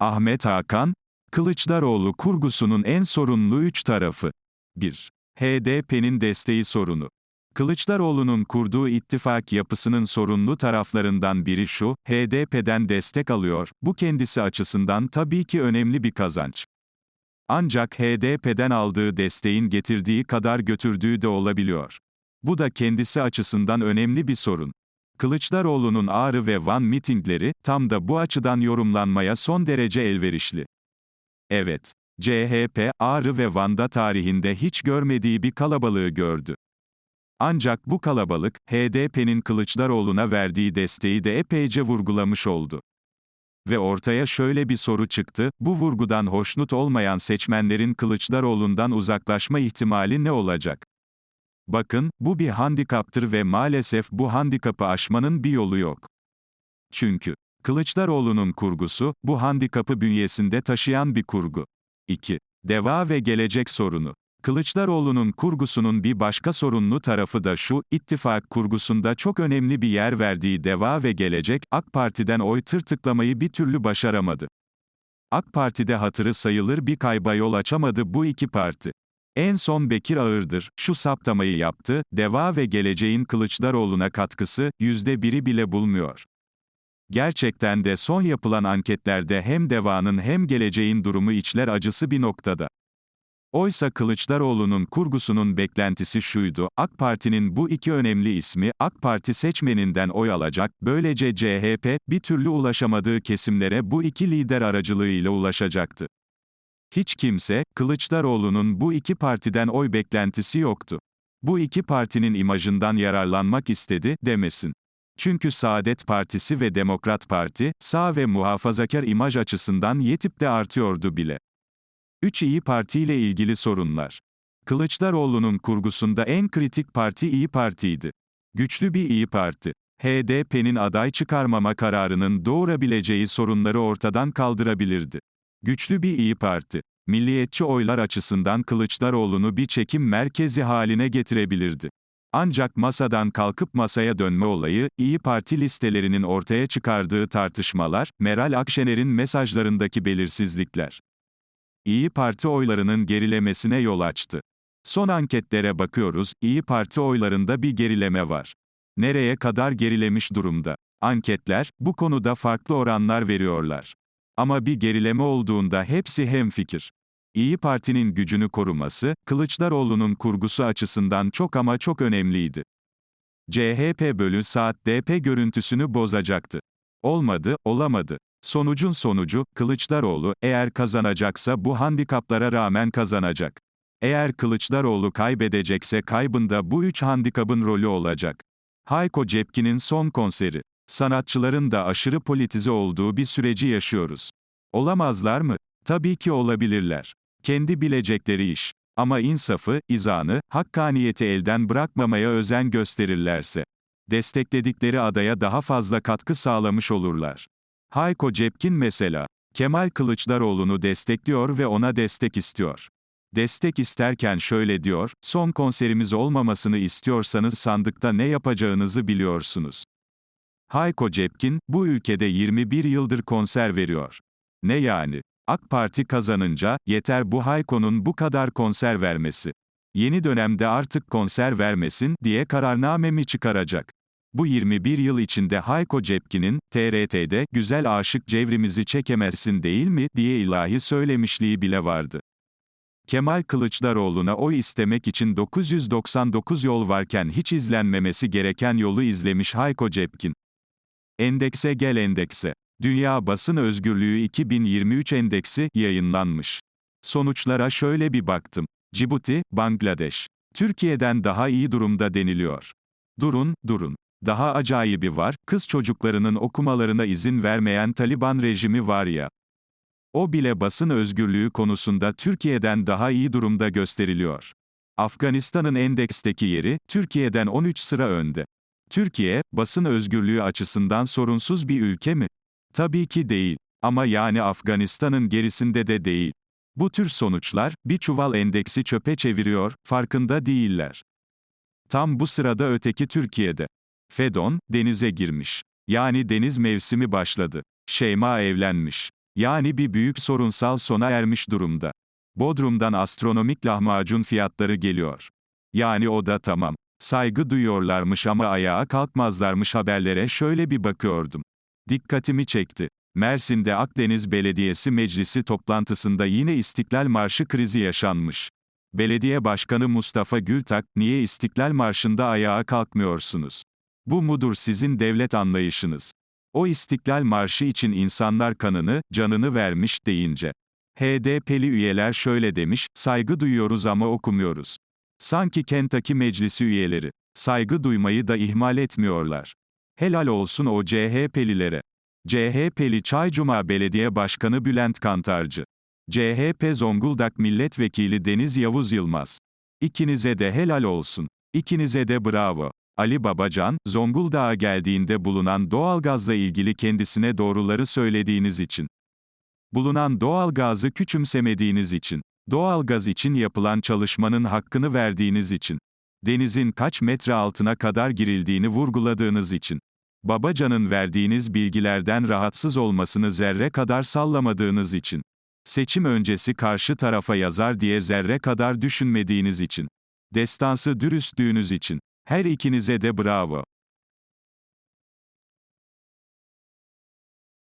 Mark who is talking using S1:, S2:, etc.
S1: Ahmet Hakan, Kılıçdaroğlu kurgusunun en sorunlu üç tarafı. 1. HDP'nin desteği sorunu. Kılıçdaroğlu'nun kurduğu ittifak yapısının sorunlu taraflarından biri şu, HDP'den destek alıyor, bu kendisi açısından tabii ki önemli bir kazanç. Ancak HDP'den aldığı desteğin getirdiği kadar götürdüğü de olabiliyor. Bu da kendisi açısından önemli bir sorun. Kılıçdaroğlu'nun Ağrı ve Van mitingleri, tam da bu açıdan yorumlanmaya son derece elverişli. Evet, CHP, Ağrı ve Van'da tarihinde hiç görmediği bir kalabalığı gördü. Ancak bu kalabalık, HDP'nin Kılıçdaroğlu'na verdiği desteği de epeyce vurgulamış oldu. Ve ortaya şöyle bir soru çıktı, bu vurgudan hoşnut olmayan seçmenlerin Kılıçdaroğlu'ndan uzaklaşma ihtimali ne olacak? Bakın, bu bir handikaptır ve maalesef bu handikapı aşmanın bir yolu yok. Çünkü, Kılıçdaroğlu'nun kurgusu, bu handikapı bünyesinde taşıyan bir kurgu. 2. Deva ve gelecek sorunu. Kılıçdaroğlu'nun kurgusunun bir başka sorunlu tarafı da şu, ittifak kurgusunda çok önemli bir yer verdiği Deva ve Gelecek, AK Parti'den oy tırtıklamayı bir türlü başaramadı. AK Parti'de hatırı sayılır bir kayba yol açamadı bu iki parti. En son Bekir Ağırdır, şu saptamayı yaptı, Deva ve Geleceğin Kılıçdaroğlu'na katkısı, yüzde biri bile bulmuyor. Gerçekten de son yapılan anketlerde hem Deva'nın hem Geleceğin durumu içler acısı bir noktada. Oysa Kılıçdaroğlu'nun kurgusunun beklentisi şuydu, AK Parti'nin bu iki önemli ismi, AK Parti seçmeninden oy alacak, böylece CHP, bir türlü ulaşamadığı kesimlere bu iki lider aracılığıyla ulaşacaktı. Hiç kimse, Kılıçdaroğlu'nun bu iki partiden oy beklentisi yoktu. Bu iki partinin imajından yararlanmak istedi, demesin. Çünkü Saadet Partisi ve Demokrat Parti, sağ ve muhafazakar imaj açısından yetip de artıyordu bile. 3 İyi Parti ile ilgili sorunlar. Kılıçdaroğlu'nun kurgusunda en kritik parti İyi Parti'ydi. Güçlü bir İyi Parti. HDP'nin aday çıkarmama kararının doğurabileceği sorunları ortadan kaldırabilirdi. Güçlü bir İyi Parti. Milliyetçi oylar açısından Kılıçdaroğlu'nu bir çekim merkezi haline getirebilirdi. Ancak masadan kalkıp masaya dönme olayı, İyi Parti listelerinin ortaya çıkardığı tartışmalar, Meral Akşener'in mesajlarındaki belirsizlikler. İyi Parti oylarının gerilemesine yol açtı. Son anketlere bakıyoruz, İyi Parti oylarında bir gerileme var. Nereye kadar gerilemiş durumda? Anketler, bu konuda farklı oranlar veriyorlar. Ama bir gerileme olduğunda hepsi hemfikir. İyi Parti'nin gücünü koruması, Kılıçdaroğlu'nun kurgusu açısından çok ama çok önemliydi. CHP bölü saat DP görüntüsünü bozacaktı. Olmadı, olamadı. Sonucun sonucu, Kılıçdaroğlu, eğer kazanacaksa bu handikaplara rağmen kazanacak. Eğer Kılıçdaroğlu kaybedecekse kaybında bu üç handikapın rolü olacak. Hayko Cepkin'in son konseri. Sanatçıların da aşırı politize olduğu bir süreci yaşıyoruz. Olamazlar mı? Tabii ki olabilirler. Kendi bilecekleri iş. Ama insafı, izanı, hakkaniyeti elden bırakmamaya özen gösterirlerse, destekledikleri adaya daha fazla katkı sağlamış olurlar. Hayko Cepkin mesela, Kemal Kılıçdaroğlu'nu destekliyor ve ona destek istiyor. Destek isterken şöyle diyor, son konserimiz olmamasını istiyorsanız sandıkta ne yapacağınızı biliyorsunuz. Hayko Cepkin, bu ülkede 21 yıldır konser veriyor. Ne yani? AK Parti kazanınca, yeter bu Hayko'nun bu kadar konser vermesi. Yeni dönemde artık konser vermesin, diye kararname mi çıkaracak? Bu 21 yıl içinde Hayko Cepkin'in, TRT'de, güzel aşık cevrimizi çekemezsin değil mi, diye ilahi söylemişliği bile vardı. Kemal Kılıçdaroğlu'na oy istemek için 999 yol varken hiç izlenmemesi gereken yolu izlemiş Hayko Cepkin. Endekse gel endekse. Dünya Basın Özgürlüğü 2023 endeksi yayınlanmış. Sonuçlara şöyle bir baktım. Cibuti, Bangladeş. Türkiye'den daha iyi durumda deniliyor. Durun, durun. Daha acayibi var, kız çocuklarının okumalarına izin vermeyen Taliban rejimi var ya. O bile basın özgürlüğü konusunda Türkiye'den daha iyi durumda gösteriliyor. Afganistan'ın endeksteki yeri, Türkiye'den 13 sıra önde. Türkiye, basın özgürlüğü açısından sorunsuz bir ülke mi? Tabii ki değil. Ama yani Afganistan'ın gerisinde de değil. Bu tür sonuçlar, bir çuval endeksi çöpe çeviriyor, farkında değiller. Tam bu sırada öteki Türkiye'de. Fedon, denize girmiş. Yani deniz mevsimi başladı. Şeyma evlenmiş. Yani bir büyük sorunsal sona ermiş durumda. Bodrum'dan astronomik lahmacun fiyatları geliyor. Yani o da tamam. Saygı duyuyorlarmış ama ayağa kalkmazlarmış haberlere şöyle bir bakıyordum. Dikkatimi çekti. Mersin'de Akdeniz Belediyesi Meclisi toplantısında yine İstiklal Marşı krizi yaşanmış. Belediye Başkanı Mustafa Gültak, niye İstiklal Marşı'nda ayağa kalkmıyorsunuz? Bu mudur sizin devlet anlayışınız? O İstiklal Marşı için insanlar kanını, canını vermiş deyince. HDP'li üyeler şöyle demiş, saygı duyuyoruz ama okumuyoruz. Sanki Kentucky Meclisi üyeleri. Saygı duymayı da ihmal etmiyorlar. Helal olsun o CHP'lilere. CHP'li Çaycuma Belediye Başkanı Bülent Kantarcı. CHP Zonguldak Milletvekili Deniz Yavuz Yılmaz. İkinize de helal olsun. İkinize de bravo. Ali Babacan, Zonguldak'a geldiğinde bulunan doğalgazla ilgili kendisine doğruları söylediğiniz için. Bulunan doğalgazı küçümsemediğiniz için. Doğalgaz için yapılan çalışmanın hakkını verdiğiniz için. Denizin kaç metre altına kadar girildiğini vurguladığınız için. Babacan'ın verdiğiniz bilgilerden rahatsız olmasını zerre kadar sallamadığınız için. Seçim öncesi karşı tarafa yazar diye zerre kadar düşünmediğiniz için. Destansı dürüstlüğünüz için. Her ikinize de bravo.